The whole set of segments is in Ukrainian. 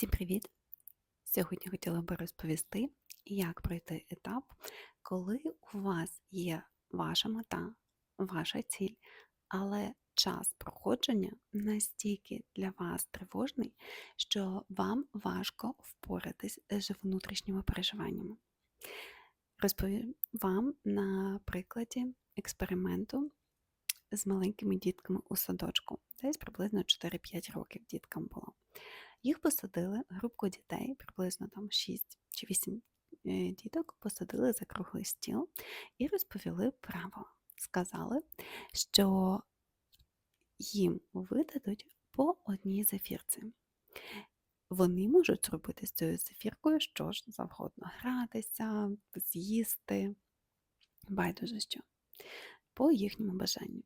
Всім привіт! Сьогодні хотіла би розповісти, як пройти етап, коли у вас є ваша мета, ваша ціль, але час проходження настільки для вас тривожний, що вам важко впоратись з внутрішніми переживаннями. Розповім вам на прикладі експерименту з маленькими дітками у садочку. Десь приблизно 4-5 років діткам було. Їх посадили, групку дітей, приблизно там 6 чи 8 е, діток, посадили за круглий стіл і розповіли правила. Сказали, що їм видадуть по одній зефірці. Вони можуть зробити з цією зефіркою що ж завгодно: гратися, з'їсти, байдуже що, по їхньому бажанню.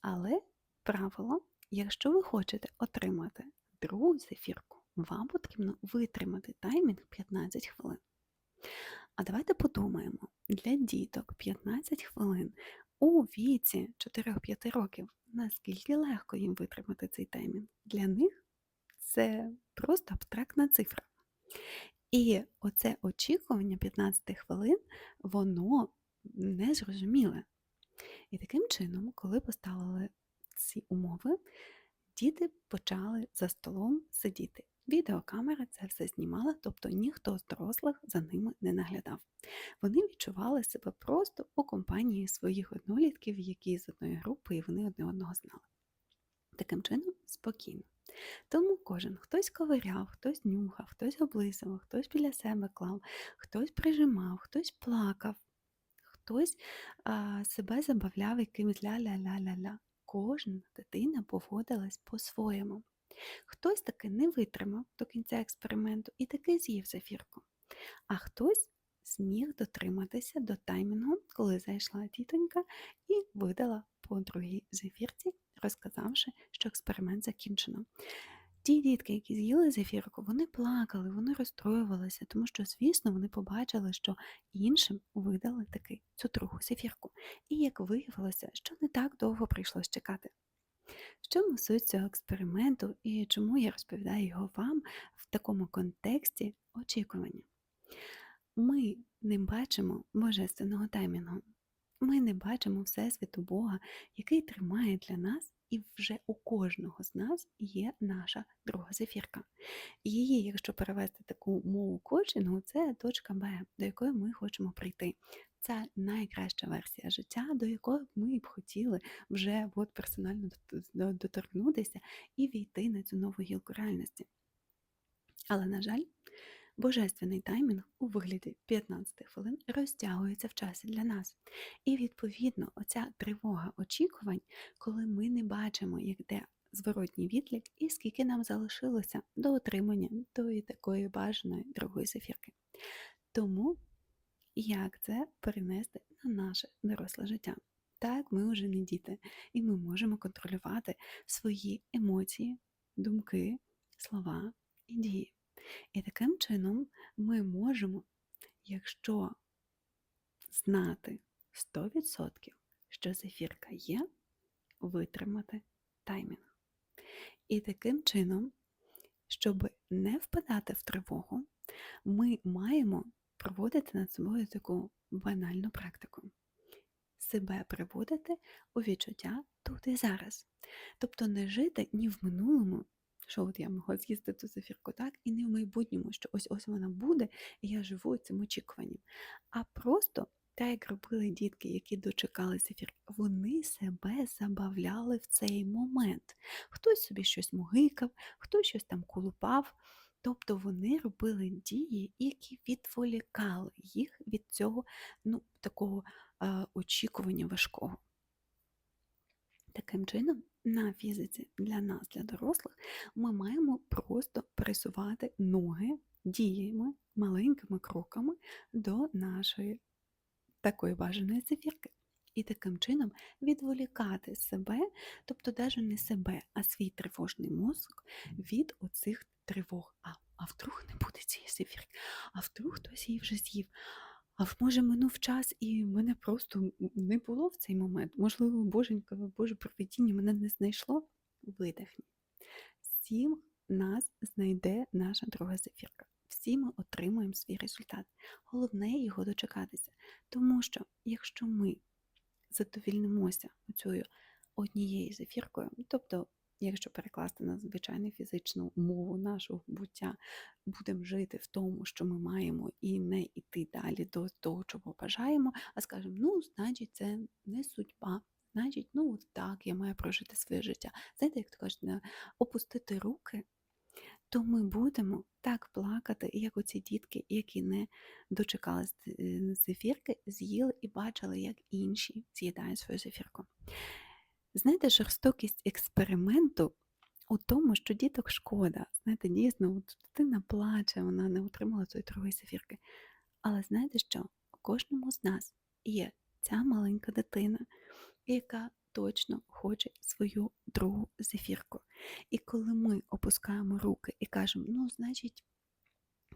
Але правило, якщо ви хочете отримати другу зефірку, вам потрібно витримати таймінг 15 хвилин. А давайте подумаємо, для діток 15 хвилин у віці 4-5 років, наскільки легко їм витримати цей таймінг? Для них це просто абстрактна цифра. І оце очікування 15 хвилин, воно незрозуміле. І таким чином, коли поставили ці умови, діти почали за столом сидіти. Відеокамера це все знімала, тобто ніхто з дорослих за ними не наглядав. Вони відчували себе просто у компанії своїх однолітків, які з одної групи і вони одне одного знали. Таким чином, спокійно. Тому кожен хтось ковиряв, хтось нюхав, хтось облизував, хтось біля себе клав, хтось прижимав, хтось плакав, хтось а, себе забавляв якимось ля-ля-ля-ля-ля. Кожна дитина поводилась по-своєму. Хтось таки не витримав до кінця експерименту і таки з'їв зефірку, а хтось зміг дотриматися до таймінгу, коли зайшла тітонька і видала по другій зефірці, розказавши, що експеримент закінчено. Ті дітки, які з'їли зефірку, вони плакали, вони розстроювалися, тому що, звісно, вони побачили, що іншим видали таки цю другу зефірку. І як виявилося, що не так довго прийшлось чекати. В чому суть цього експерименту і чому я розповідаю його вам в такому контексті очікування? Ми не бачимо божественного таймінгу. Ми не бачимо Всесвіту Бога, який тримає для нас, і вже у кожного з нас є наша друга зефірка. Її, якщо перевести таку мову коучингу, це точка Б, до якої ми хочемо прийти. Це найкраща версія життя, до якої ми б хотіли вже от персонально доторкнутися і війти на цю нову гілку реальності. Але, на жаль, Божественний таймінг у вигляді 15 хвилин розтягується в часі для нас. І, відповідно, оця тривога очікувань, коли ми не бачимо, як де зворотній відлік і скільки нам залишилося до отримання тої такої бажаної другої зефірки. Тому як це перенести на наше доросле життя? Так, ми вже не діти, і ми можемо контролювати свої емоції, думки, слова і дії. І таким чином ми можемо, якщо знати 100%, що зефірка є, витримати таймінг. І таким чином, щоб не впадати в тривогу, ми маємо проводити над собою таку банальну практику. Себе приводити у відчуття тут і зараз. Тобто не жити ні в минулому, що от я могла з'їсти ту зефірку так, і не в майбутньому, що ось ось вона буде, і я живу цим очікуванням. А просто, так як робили дітки, які дочекали зефірки, вони себе забавляли в цей момент. Хтось собі щось могикав, хтось щось там колупав. Тобто вони робили дії, які відволікали їх від цього ну, такого е, очікування важкого. Таким чином, на фізиці для нас, для дорослих, ми маємо просто пересувати ноги діями, маленькими кроками до нашої такої бажаної зефірки. І таким чином відволікати себе, тобто навіть не себе, а свій тривожний мозок від оцих тривог. А а вдруг не буде цієї зефірки, а вдруг хтось її вже з'їв. А може минув час і мене просто не було в цей момент. Можливо, боженька, Боже проведіння мене не знайшло. Видихні. Сім нас знайде наша друга зефірка. Всі ми отримуємо свій результат. Головне його дочекатися. Тому що, якщо ми задовільнимося цією однією зефіркою, тобто, якщо перекласти на звичайну фізичну мову нашого буття, будемо жити в тому, що ми маємо, і не йти далі до того, чого бажаємо, а скажемо, ну, значить, це не судьба. Значить, ну от так, я маю прожити своє життя. Знаєте, як то кажуть, опустити руки, то ми будемо так плакати, як оці дітки, які не дочекались е, зефірки, з'їли і бачили, як інші з'їдають свою зефірку. Знаєте, жорстокість експерименту у тому, що діток шкода. Знаєте, дійсно, дитина плаче, вона не отримала цієї другої зефірки. Але знаєте що? У кожному з нас є ця маленька дитина, яка точно хоче свою другу зефірку. І коли ми опускаємо руки і кажемо, ну, значить,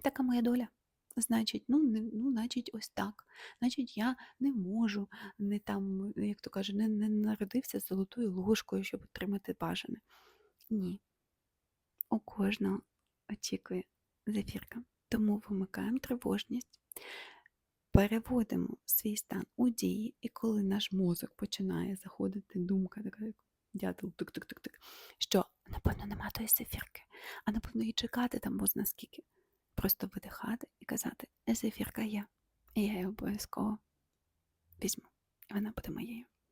така моя доля. Значить, ну, не, ну, значить, ось так. Значить, я не можу, не там, як то каже, не, не народився золотою ложкою, щоб отримати бажане. Ні. У кожного очікує зефірка. Тому вимикаємо тривожність, переводимо свій стан у дії, і коли наш мозок починає заходити думка, така як дятел, тик-тик-тик-тик, що напевно нема тої зефірки, а напевно її чекати там бозна скільки. Просто видихати і казати, зефірка є, і я її обов'язково візьму, і вона буде моєю.